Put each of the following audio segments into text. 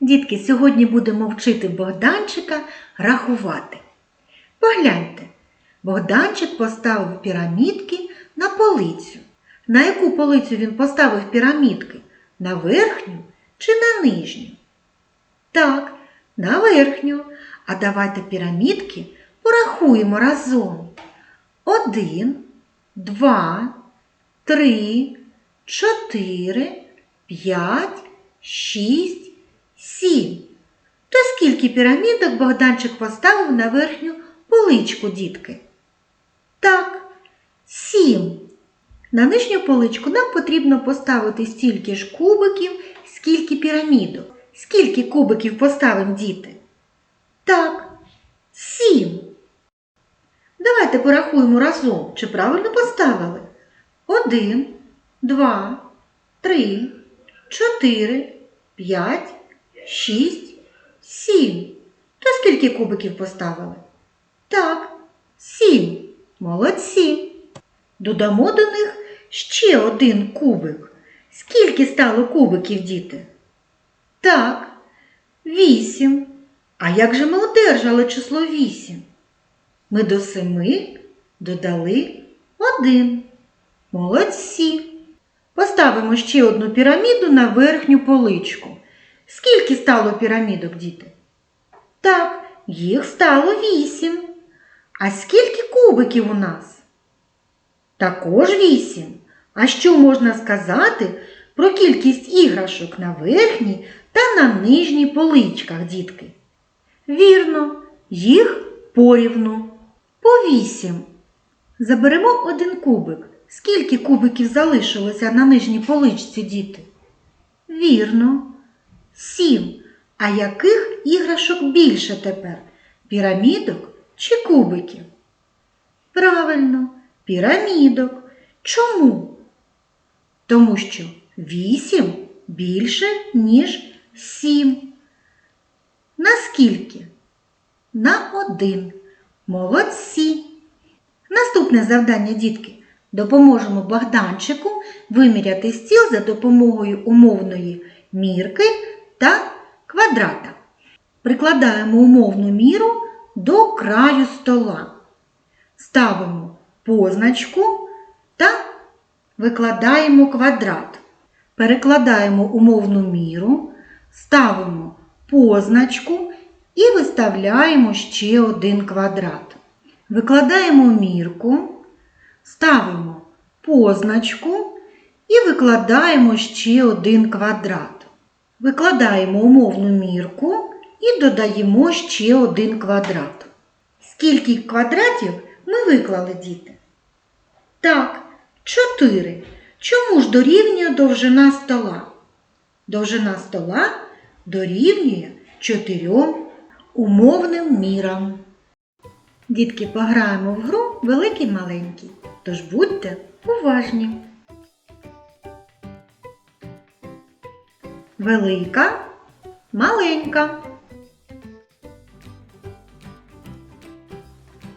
Дітки, сьогодні будемо вчити Богданчика рахувати. Погляньте, Богданчик поставив пірамідки на полицю. На яку полицю він поставив пірамідки? На верхню чи на нижню? Так, на верхню. А давайте пірамідки порахуємо разом. Один, два, три, чотири, п'ять, шість, сім. То скільки пірамідок Богданчик поставив на верхню поличку, дітки? Так, сім. На нижню поличку нам потрібно поставити стільки ж кубиків, скільки пірамідок. Скільки кубиків поставимо, діти? Так, сім. Давайте порахуємо разом, чи правильно поставили. Один, два, три, чотири, п'ять, шість, сім. То скільки кубиків поставили? Так, сім. Молодці. Додамо до них ще один кубик. Скільки стало кубиків, діти? Так, вісім. А як же ми одержали число вісім? Ми до семи додали один. Молодці. Поставимо ще одну піраміду на верхню поличку. Скільки стало пірамідок, діти? Так, їх стало вісім. А скільки кубиків у нас? Також вісім. А що можна сказати про кількість іграшок на верхній та на нижній поличках, дітки? Вірно, їх порівну. По вісім. Заберемо один кубик. Скільки кубиків залишилося на нижній поличці, діти? Вірно, сім. А яких іграшок більше тепер? Пірамідок чи кубиків? Правильно, пірамідок. Чому? Тому що вісім більше, ніж сім. Наскільки? На один. Молодці. Наступне завдання, дітки. Допоможемо Богданчику виміряти стіл за допомогою умовної мірки та квадрата. Прикладаємо умовну міру до краю стола. Ставимо позначку та викладаємо квадрат. Перекладаємо умовну міру, ставимо позначку і виставляємо ще один квадрат. Викладаємо мірку, ставимо позначку і викладаємо ще один квадрат. Викладаємо умовну мірку і додаємо ще один квадрат. Скільки квадратів ми виклали, діти? Так, 4. Чому ж дорівнює довжина стола? Довжина стола дорівнює 4 умовним мірам. Дітки, пограємо в гру великий маленький, тож будьте уважні. Велика, маленька.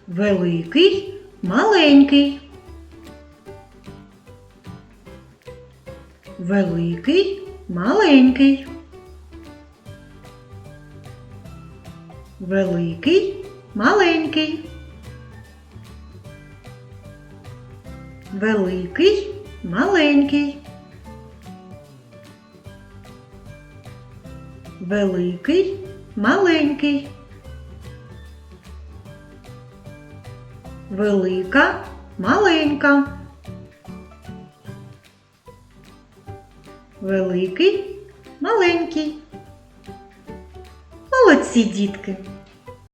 Великий, маленький. Великий, маленький. Великий, маленький. Великий, маленький. Великий, маленький. Велика, маленька. Великий, маленький. Молодці, дітки!